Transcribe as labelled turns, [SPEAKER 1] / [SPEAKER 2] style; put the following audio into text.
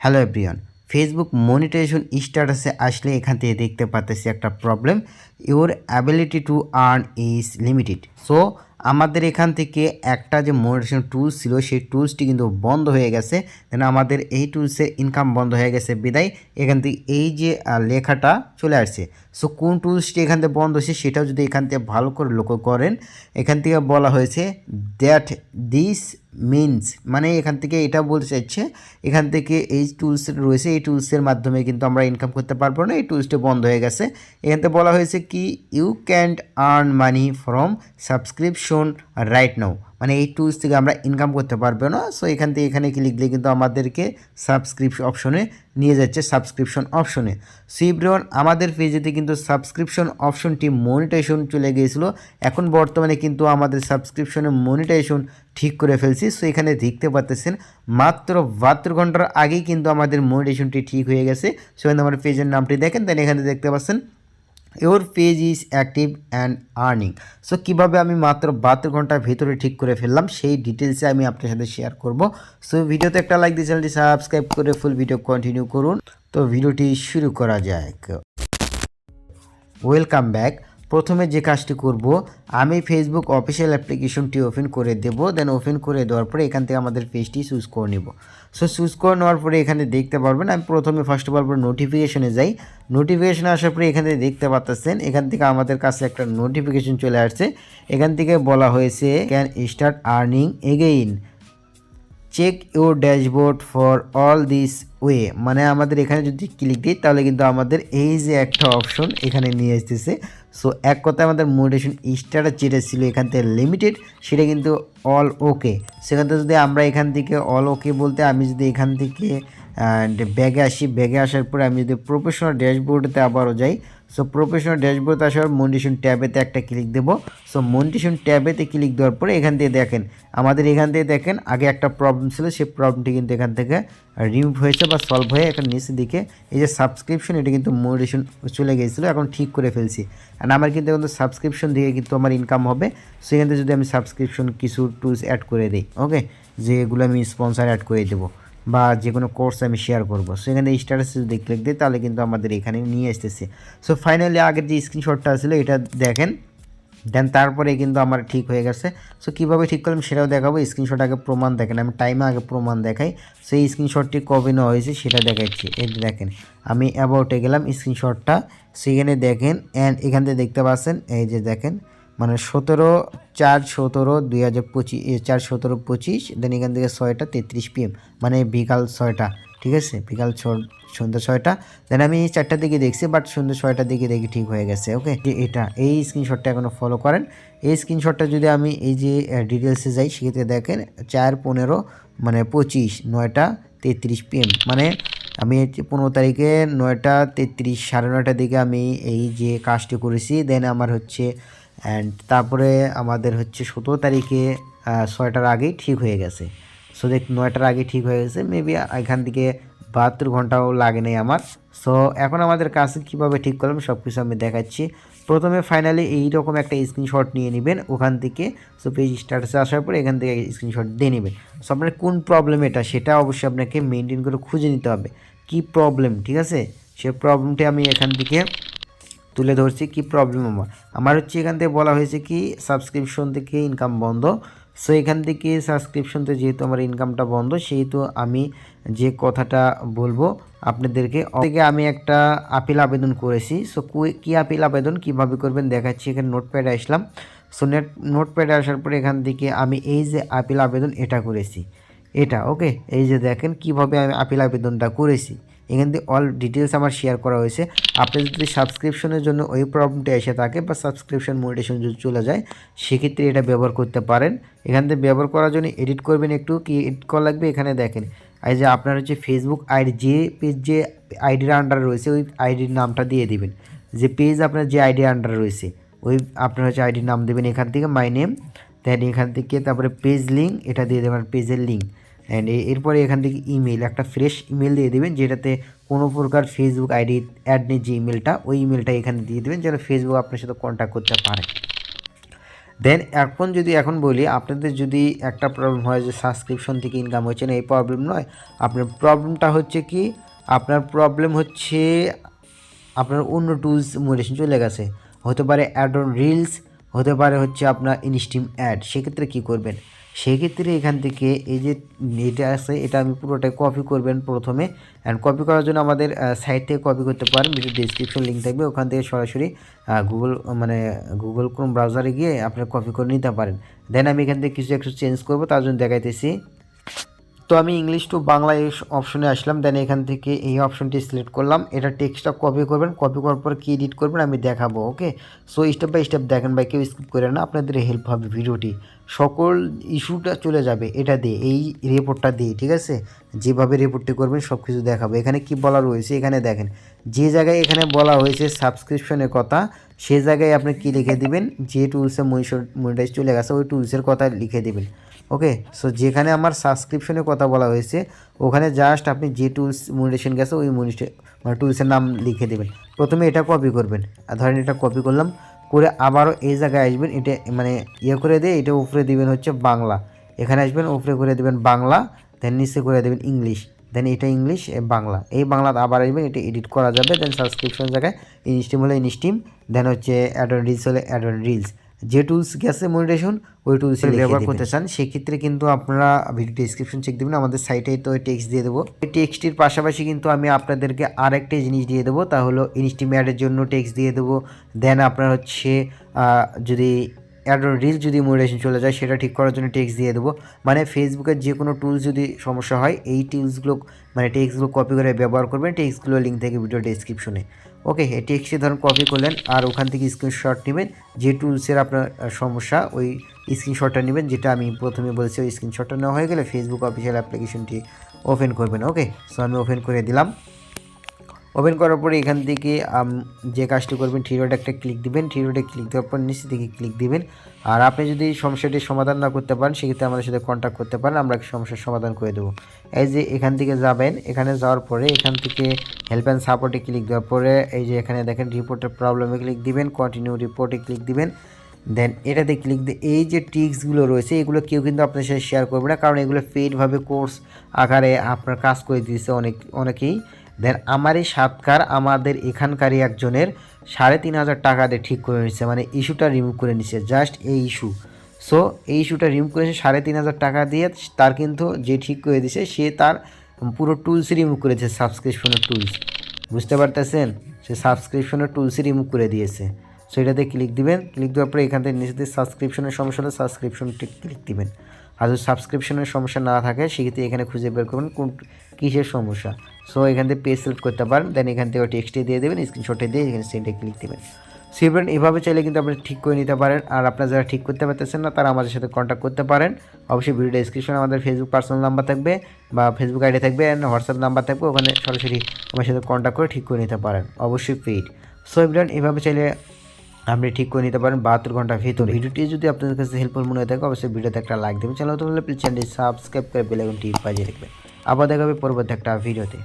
[SPEAKER 1] Hello everyone Facebook monetization স্ট্যাটাসে আসলে এখান থেকে দেখতে পাচ্ছি একটা problem your ability to earn is limited so আমাদের এখান থেকে একটা যে মনিটাইজেশন টুলস ছিল, সেই টুলসটি কিন্তু বন্ধ হয়ে গেছে। দেন আমাদের এই টুলসের ইনকাম বন্ধ হয়ে গেছে বিদায়। এখান থেকে এই যে লেখাটা চলে আসছে। সো কোন টুলসটি এখান থেকে বন্ধ হয়েছে সেটাও যদি এখান থেকে ভালো করে লক্ষ্য করেন, এখান থেকে বলা হয়েছে দ্যাট দিস মিনস মানে এখান থেকে এটা বলতে চাইছে, এখান থেকে এই টুলস রয়েছে, এই টুলসের মাধ্যমে কিন্তু আমরা ইনকাম করতে পারব না, এই টুলসটি বন্ধ হয়ে গেছে। এখান বলা হয়েছে কি you can't earn money from subscription right now মানে এই টুলস থেকে আমরা ইনকাম করতে পারব না সো এখান থেকে এখানে ক্লিক দিলে কিন্তু আমাদেরকে সাবস্ক্রিপশন অপশনে নিয়ে যাচ্ছে সাবস্ক্রিপশন অপশনে সিব্রন আমাদের পেজেতে কিন্তু সাবস্ক্রিপশন অপশনটি মনিটাইজেশন চলে গিয়েছিল। এখন বর্তমানে কিন্তু আমাদের সাবস্ক্রিপশনে মনিটাইজেশন ঠিক করে ফেলছি। সো এখানে দেখতে পাচ্ছেন মাত্র বাহাত্তর ঘণ্টার আগেই কিন্তু আমাদের মনিটাইজেশনটি ঠিক হয়ে গেছে। সো এখানে আমার পেজের নামটি দেখেন দেন এখানে দেখতে পাচ্ছেন your page is active and earning so কীভাবে আমি মাত্র বাহাত্তর ঘণ্টার ভিতরে ঠিক করে ফেললাম, সেই ডিটেলসে আমি আপনার সাথে শেয়ার করব। সো ভিডিওতে একটা লাইক দিয়ে চ্যানেলটি সাবস্ক্রাইব করে ফুল ভিডিও কন্টিনিউ করুন। তো, ভিডিওটি শুরু করা যাক। ওয়েলকাম ব্যাক প্রথমে যে কাজটি করব, আমি ফেসবুক অফিসিয়াল অ্যাপ্লিকেশনটি ওপেন করে দেব দেন ওপেন করে দেওয়ার পরে এখান থেকে আমাদের পেজটি চুজ করে নেব। সো চুজ করে নেওয়ার পরে এখানে দেখতে পারবেন, আমি প্রথমে ফার্স্ট অফ অল নোটিফিকেশনে যাই। নোটিফিকেশনে আসার পরে এখানে দেখতে পাচ্ছেন এখান থেকে আমাদের কাছে একটা নোটিফিকেশন চলে আসছে। এখান থেকে বলা হয়েছে can start earning again check your dashboard for all this way মানে আমাদের এখানে যদি ক্লিক দিই, তাহলে কিন্তু আমাদের এই যে একটা অপশন এখানে নিয়ে আসতেছে। সো এক কথায় আমাদের মোটিভেশন স্টার্টার যেটা ছিল এখান থেকে লিমিটেড সেটা কিন্তু অল ওকে সেখান থেকে যদি আমরা এখান থেকে অল ওকে বলতে আমি যদি এখান থেকে ব্যাগে আসি ব্যাগে আসার পরে আমি যদি প্রফেশনাল ড্যাশবোর্ডেতে আবারও যাই সো প্রফেশনাল ড্যাশবোর্ড আসার মন্ডিশন ট্যাবেতে একটা ক্লিক দেবো। সো মন্ডিশন ট্যাবেতে ক্লিক দেওয়ার পরে এখান থেকে দেখেন, আমাদের এখান থেকে দেখেন, আগে একটা প্রবলেম ছিল সেই প্রবলেমটি কিন্তু এখান থেকে রিমুভ হয়েছে বা সলভ হয়ে এখন নিচে দিকে এই যে সাবস্ক্রিপশন এটা কিন্তু মন্ডিশন চলে গিয়েছিল এখন ঠিক করে ফেলছি। আর আমার কিন্তু এখন সাবস্ক্রিপশন দিয়ে কিন্তু আমার ইনকাম হবে। সেখান থেকে যদি আমি সাবস্ক্রিপশন কিছু টুলস অ্যাড করে দিই ওকে যেগুলো আমি স্পন্সার অ্যাড করে দেবো। বা যে কোনো কোর্স আমি শেয়ার করব। সেখানে স্ট্যাটাসে যদি ক্লিক দিই, তাহলে কিন্তু আমাদের এখানে নিয়ে আসতেছে। সো ফাইনালি আগের যে স্ক্রিনশটটা ছিল এটা দেখেন। দেন তারপরে কিন্তু আমার ঠিক হয়ে গেছে। সো কীভাবে ঠিক করলাম সেটাও দেখাবো। স্ক্রিনশট আগে প্রমাণ দেখেন, আমি টাইমে আগে প্রমাণ দেখাই। সেই স্ক্রিনশটটি কবে নেওয়া হয়েছে সেটা দেখাচ্ছি। এই দেখেন, আমি অ্যাবাউটে গেলাম স্ক্রিনশটটা সেখানে দেখেন অ্যান্ড এখান থেকে দেখতে পাচ্ছেন, এই যে দেখেন মানে সতেরো চার সতেরো দুই হাজার পঁচিশ চার সতেরো পঁচিশ দেন এখান থেকে ছয়টা তেত্রিশ পিএম মানে বিকাল ছয়টা, ঠিক আছে? বিকাল ছ, সন্ধ্যা ছয়টা দেন আমি চারটার দিকে দেখছি বাট সন্ধ্যা ছয়টার দিকে দেখি ঠিক হয়ে গেছে ওকে যে এটা, এই স্ক্রিনশটটা এখনও ফলো করেন। এই স্ক্রিনশটটা যদি আমি এই যে ডিটেলসে যাই, সেক্ষেত্রে দেখেন চার পনেরো মানে পঁচিশ, নয়টা তেত্রিশ পিএম মানে আমি পনেরো তারিখে নয়টা তেত্রিশ, সাড়ে নয়টার দিকে আমি এই যে কাজটি করেছি দেন আমার হচ্ছে অ্যান্ড তারপরে আমাদের হচ্ছে সতেরো তারিখে ছয়টার আগেই ঠিক হয়ে গেছে। সো দেখ, নয়টার আগে ঠিক হয়ে গেছে। মেবি এখান থেকে বাহাত্তর ঘন্টাও লাগে নাই আমার। সো এখন আমাদের কাছে কীভাবে ঠিক করলাম সব কিছু আমি দেখাচ্ছি। প্রথমে ফাইনালি এইরকম একটা স্ক্রিনশট নিয়ে নেবেন ওখান থেকে। সো পেজ স্ট্যাটাসে আসার পর এখান থেকে স্ক্রিনশট দিয়ে নেবেন। সো আপনার কোন প্রবলেম এটা, সেটা অবশ্যই আপনাকে মেনটেন করে খুঁজে নিতে হবে। কি প্রবলেম ঠিক আছে? সে প্রবলেমটি আমি এখান থেকে তুলে ধরছি, কি প্রবলেম আমার আমার হচ্ছে এখান থেকে বলা হয়েছে কি সাবস্ক্রিপশন থেকে ইনকাম বন্ধ। সো এখান থেকে সাবস্ক্রিপশনতে যেহেতু আমার ইনকামটা বন্ধ, সেহেতু আমি যে কথাটা বলব আপনাদেরকে থেকে আমি একটা আপিল আবেদন করেছি। সো কি আপিল আবেদন, কীভাবে করবেন দেখাচ্ছি, এখানে নোটপ্যাডে আসলাম। সো নেট নোটপ্যাডে আসার পরে এখান থেকে আমি এই যে আপিল আবেদন এটা করেছি। এটা ওকে এই যে দেখেন কীভাবে আমি আপিল আবেদনটা করেছি। এখান থেকে অল ডিটেলস আমার শেয়ার করা হয়েছে। আপনি যদি সাবস্ক্রিপশনের জন্য ওই প্রবলেমটা এসে থাকে বা সাবস্ক্রিপশন মোডিটেশন যদি চলে যায়, সেক্ষেত্রে এটা ব্যবহার করতে পারেন। এখান থেকে ব্যবহার করার জন্য এডিট করবেন একটু, কি এডিট করা লাগবে এখানে দেখেন। এই যে আপনার হচ্ছে ফেসবুক আইডি যে পেজ যে আইডির আন্ডার রয়েছে, ওই আইডির নামটা দিয়ে দিবেন। যে পেজ আপনার যে আইডির আন্ডার রয়েছে, ওই আপনার হচ্ছে আইডির নাম দেবেন এখান থেকে মাই নেম দেন এখান থেকে তারপরে পেজ লিঙ্ক এটা দিয়ে দেবেন পেজের লিঙ্ক অ্যান্ড এরপরে এখান থেকে ইমেল একটা ফ্রেশ ইমেল দিয়ে দেবেন, যেটাতে কোনো প্রকার ফেসবুক আইডি অ্যাড নেই যে ইমেলটা ওই ইমেলটা এখানে দিয়ে দেবেন, যেন ফেসবুক আপনার সাথে কন্ট্যাক্ট করতে পারে। দেন এখন যদি, এখন বলি, আপনাদের যদি একটা প্রবলেম হয় যে সাবস্ক্রিপশন থেকে ইনকাম হচ্ছে না, এই প্রবলেম নয়। আপনার প্রবলেমটা হচ্ছে কি, আপনার প্রবলেম হচ্ছে, আপনার অন্য টুলস মোডেশন চলে গেছে। হতে পারে অ্যাড অন রিলস হতে পারে হচ্ছে আপনার ইনস্টিম অ্যাড সেক্ষেত্রে কী করবেন? সেক্ষেত্রে এখান থেকে এই যে এটা আছে, এটা আমি পুরোটাই কপি করবেন প্রথমে। অ্যান্ড কপি করার জন্য আমাদের সাইট থেকে কপি করতে পারেন। ভিডিও ডিসক্রিপশন লিঙ্ক থাকবে। ওখান থেকে সরাসরি গুগল মানে গুগল ক্রোম ব্রাউজারে গিয়ে আপনার কপি করে নিতে পারেন। দেন আমি এখান থেকে কিছু একটু চেঞ্জ করব, তার জন্য দেখাইতেছি। তো আমি ইংলিশ টু বাংলা এই অপশনে আসলাম দেন এখান থেকে এই অপশনটি সিলেক্ট করলাম। এটা টেক্সটটা কপি করবেন কপি করার পর কী এডিট করবেন আমি দেখাবো okay so step by step দেখেন ভাই, কেউ স্কিপ করে না, আপনাদের হেল্প হবে ভিডিওটি। সকল ইস্যুটা চলে যাবে, এটা দিয়ে, এই রিপোর্টটা দিয়ে, ঠিক আছে? যেভাবে রিপোর্টটি করবেন সব কিছু দেখাবো। এখানে কি বলা রয়েছে, এখানে দেখেন, যে জায়গায় এখানে বলা হয়েছে সাবস্ক্রিপশনের কথা, সে জায়গায় আপনি কি লিখে দিবেন? যে টুলসে মনিটাইজ চলে গেছে, ওই টুলসের কথা লিখে দিবেন। ওকে সো যেখানে আমার সাবস্ক্রিপশনের কথা বলা হয়েছে, ওখানে জাস্ট আপনি যে টুলস মনিটেশন গেছে, ওই মনিটে মানে টুলসের নাম লিখে দেবেন। প্রথমে এটা কপি করবেন। আর ধরেন এটা কপি করলাম, করে আবারও এই জায়গায় আসবেন, এটা মানে ইয়ে করে দিয়ে এটা উপরে দিবেন হচ্ছে বাংলা। এখানে আসবেন, উপরে করে দেবেন বাংলা দেন নিচে করে দেবেন ইংলিশ। দেন এটা ইংলিশ বাংলা। এই বাংলা আবার আসবেন, এটা এডিট করা যাবে দেন সাবস্ক্রিপশন জায়গায় ইনস্টিম হলে ইনস্টিম দেন হচ্ছে অ্যাডন রিলস হলে অ্যাডন রিলস যে টুলস গেছে মনিটেশন ওই টুলস ব্যবহার করতে চান সেক্ষেত্রে কিন্তু আপনারা ভিডিও ডিসক্রিপশন চেক দেবেন আমাদের সাইটে তো ওই টেক্সট দিয়ে দেবো। এই টেক্সটির পাশাপাশি কিন্তু আমি আপনাদেরকে আরেকটা জিনিস দিয়ে দেবো তা হলো ইনস্টিমেটের জন্য টেক্সট দিয়ে দেবো। দেন আপনার হচ্ছে যদি অ্যাড রিল যদি মনিটেশন চলে যায় সেটা ঠিক করার জন্য টেক্সট দিয়ে দেবো। মানে ফেসবুকের যে কোনো টুলস যদি সমস্যা হয় এই টুলসগুলো মানে টেক্সটগুলো কপি করে ব্যবহার করবেন টেক্সটগুলো লিঙ্ক থেকে ভিডিও ডিসক্রিপশনে ওকে এক্সি ধরুন কপি করলেন আর ওখান থেকে স্ক্রিনশট নেবেন। যে টুলসের আপনার সমস্যা, ওই স্ক্রিনশটটা নেবেন, যেটা আমি প্রথমে বলেছি, ওই স্ক্রিনশটটা নেওয়া হয়ে গেলে ফেসবুক অফিসিয়াল অ্যাপ্লিকেশনটি ওপেন করবেন ওকে সো আমি ওপেন করে দিলাম। ওপেন করার পরে এখান থেকে যে কাজটি করবেন থ্রি রোডে একটা ক্লিক দিবেন। থ্রি রোডে ক্লিক দেওয়ার পর নিচে থেকে ক্লিক দিবেন। আর আপনি যদি সমস্যাটির সমাধান না করতে পারেন, সেক্ষেত্রে আমাদের সাথে কন্ট্যাক্ট করতে পারেন, আমরা সমস্যার সমাধান করে দেবো। এই যে এখান থেকে যাবেন, এখানে যাওয়ার পরে এখান থেকে হেল্প অ্যান্ড সাপোর্টে ক্লিক দেওয়ার পরে, এই যে এখানে দেখেন রিপোর্টের প্রবলেমে ক্লিক দিবেন কন্টিনিউ রিপোর্টে ক্লিক দিবেন। দেন এটাতে ক্লিক দিয়ে, এই যে টিক্সগুলো রয়েছে, এগুলো কেউ কিন্তু আপনার সাথে শেয়ার করবে না, কারণ এগুলো পেইডভাবে কোর্স আকারে আপনার কাজ করে দিয়েছে অনেক, অনেকেই। দেন আমার এই সাতকার আমাদের এখানকারই একজনের সাড়ে তিন হাজার টাকা দিয়ে ঠিক করে নিচ্ছে মানে ইস্যুটা রিমুভ করে নিচ্ছে জাস্ট এই ইস্যু। সো এই ইস্যুটা রিমুভ করেছে সাড়ে তিন হাজার টাকা দিয়ে, তার কিন্তু যে ঠিক করে দিছে, সে তার পুরো টুলস রিমুভ করেছে সাবস্ক্রিপশনের টুলস বুঝতে পারতেছেন? সে সাবস্ক্রিপশনের টুলসই রিমুভ করে দিয়েছে। সো এটাতে ক্লিক দিবেন ক্লিক দেওয়ার পরে এখান থেকে নিজেদের সাবস্ক্রিপশনের সমস্যা হলে সাবস্ক্রিপশনটি ক্লিক দিবেন। আর যদি সাবস্ক্রিপশনের সমস্যা না থাকে, সেক্ষেত্রে এখানে খুঁজে বের করবেন কোন কিসের সমস্যা। সো এখান থেকে পেজ সিলেক্ট করতে পারেন দেন এখান থেকে টেক্সটে দিয়ে দেবেন স্ক্রিনশটে দিয়ে এখানে সেন্টে ক্লিক দেবেন। সিভেন এভাবে চাইলে কিন্তু আপনি ঠিক করে নিতে পারেন, আর আপনারা যারা ঠিক করতে পারতেছেন না, তারা আমাদের সাথে কন্ট্যাক্ট করতে পারেন। অবশ্যই ভিডিও ডিসক্রিপশনে আমাদের ফেসবুক পার্সোনাল নাম্বার থাকবে, বা ফেসবুক আইডি থাকবে অ্যান্ড হোয়াটসঅ্যাপ নাম্বার থাকবে, ওখানে সরাসরি আমার সাথে কন্ট্যাক্ট করে ঠিক করে নিতে পারেন, অবশ্যই পেইড সো এভরিওয়ান এভাবে চাইলে আপনি ঠিক করে নিতে পারেন বাহাত্তর ঘণ্টার ভিতরে। ভিডিওটি যদি আপনাদের কাছে হেল্পফুল মনে হয়ে থাকে, অবশ্যই ভিডিওতে একটা লাইক দেবেন। চ্যানেল তো প্লিজ চ্যানেলটি সাবস্ক্রাইব করে বেলাইকনটি বাজিয়ে রাখবেন। আবার দেখাবে পরবর্তী একটা ভিডিওতে